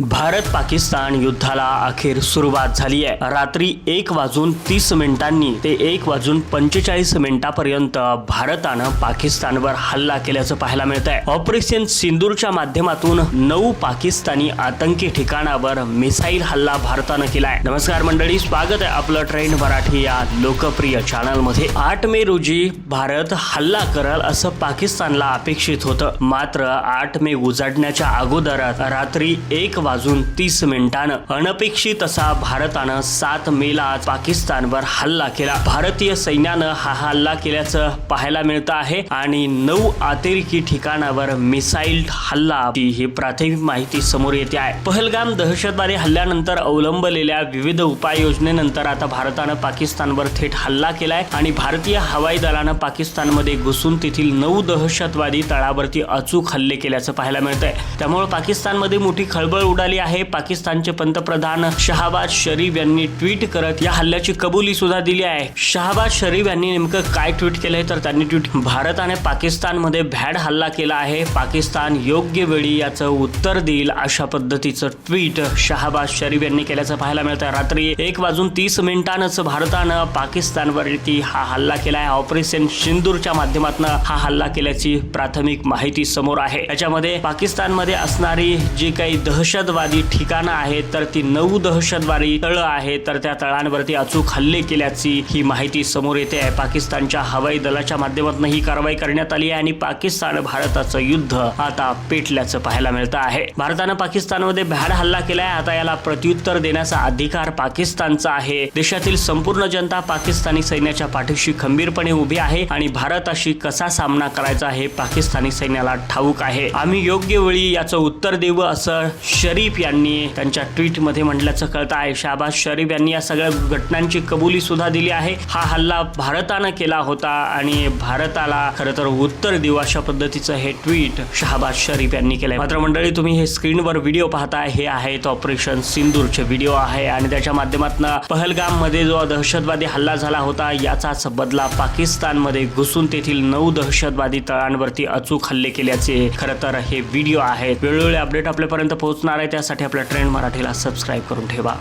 भारत पाकिस्तान युद्धाला अखेर सुरुवात झाली आहे. रात्री एक वाजून तीस मिनिटांनी ते एक वाजून पंचेचाळीस मिनिटापर्यंत भारतानं पाकिस्तानवर हल्ला केल्याचं पाहायला मिळत आहे ऑपरेशन सिंदूरच्या माध्यमातून नऊ पाकिस्तानी आतंकी ठिकाणावर मिसाईल हल्ला भारतानं केलाय. नमस्कार मंडळी स्वागत आहे आपलं ट्रेंड मराठी या लोकप्रिय चॅनलमध्ये आठ मे रोजी भारत हल्ला करल असं पाकिस्तानला अपेक्षित होतं. मात्र आठ मे उजाडण्याच्या अगोदरात रात्री एक वाजून तीस मिनिटानं अनपेक्षित असा भारतानं सात मेला आज पाकिस्तानवर हल्ला केला. भारतीय सैन्यानं हा हल्ला केल्याचं पाहायला मिळतं आहे आणि नऊ अतिरेकी ठिकाणावर मिसाईल हल्ला ही प्राथमिक माहिती समोर येते आहे. पहलगाम दहशतवादी हल्ल्यानंतर अवलंबलेल्या विविध उपाययोजनेनंतर आता भारतानं पाकिस्तानवर थेट हल्ला केलाय आणि भारतीय हवाई दलानं पाकिस्तानमध्ये घुसून तेथील नऊ दहशतवादी तळावरती अचूक हल्ले केल्याचं पाहायला मिळत आहे त्यामुळे पाकिस्तानमध्ये मोठी खळबळ उडाली आहे. पाकिस्तानचे पंतप्रधान शहाबाज शरीफ यांनी ट्विट करत या हल्ल्याची कबुली सुद्धा दिली आहे. शहाबाज शरीफ यांनी नेमकं काय ट्विट केलंय तर त्यांनी ट्विट भारताने पाकिस्तानमध्ये भॅड हल्ला केला आहे. पाकिस्तान योग्य वेळी याचं उत्तर देईल अशा पद्धतीचं ट्विट शहाबाज शरीफ यांनी केल्याचं पाहायला मिळतं रात्री एक वाजून तीस मिनिटांच भारतानं पाकिस्तानवरती हा हल्ला केला आहे ऑपरेशन सिंदूरच्या माध्यमातून हा हल्ला केल्याची प्राथमिक माहिती समोर आहे. याच्यामध्ये पाकिस्तानमध्ये असणारी जी काही दहशत दहशतवादी ठिकाणं आहेत तर ती नऊ दहशतवादी तळं आहेत तर त्या तळांवरती अचूक हल्ले केल्याची ही माहिती समोर येते आहे. पाकिस्तानच्या हवाई दलाच्या माध्यमातून ही कारवाई करण्यात आली आहे आणि पाकिस्तान भारताचं युद्ध आता पेटल्याचं पाहायला मिळतं आहे. भारतानं पाकिस्तानमध्ये भ्याड हल्ला केलाय. आता याला प्रत्युत्तर देण्याचा अधिकार पाकिस्तानचा आहे. देशातील संपूर्ण जनता पाकिस्तानी सैन्याच्या पाठीशी खंबीरपणे उभी आहे आणि भारताशी कसा सामना करायचा हे पाकिस्तानी सैन्याला ठाऊक आहे. आम्ही योग्य वेळी याचं उत्तर देऊ असं शरीफ यांनी त्यांच्या ट्विटमध्ये म्हटल्याचं कळतं आहे. शाहबाज शरीफ यांनी या सगळ्या घटनांची कबुली सुद्धा दिली आहे. हा हल्ला भारतानं केला होता आणि भारताला खरं तर उत्तर देऊ अशा पद्धतीचं हे ट्विट शहाबाज शरीफ यांनी केलंय. मात्र मंडळी तुम्ही हे स्क्रीनवर व्हिडिओ पाहता हे आहेत ऑपरेशन सिंदूरचे व्हिडिओ आहे आणि त्याच्या माध्यमातून पहलगाममध्ये जो दहशतवादी हल्ला झाला होता याचाच बदला पाकिस्तानमध्ये घुसून तेथील नऊ दहशतवादी तळांवरती अचूक हल्ले केल्याचे खरं तर हे व्हिडिओ आहेत. वेळोवेळी अपडेट आपल्यापर्यंत पोहोचणार आहे त्यासाठी आपल्या ट्रेंड मराठीला सबस्क्राईब करून ठेवा.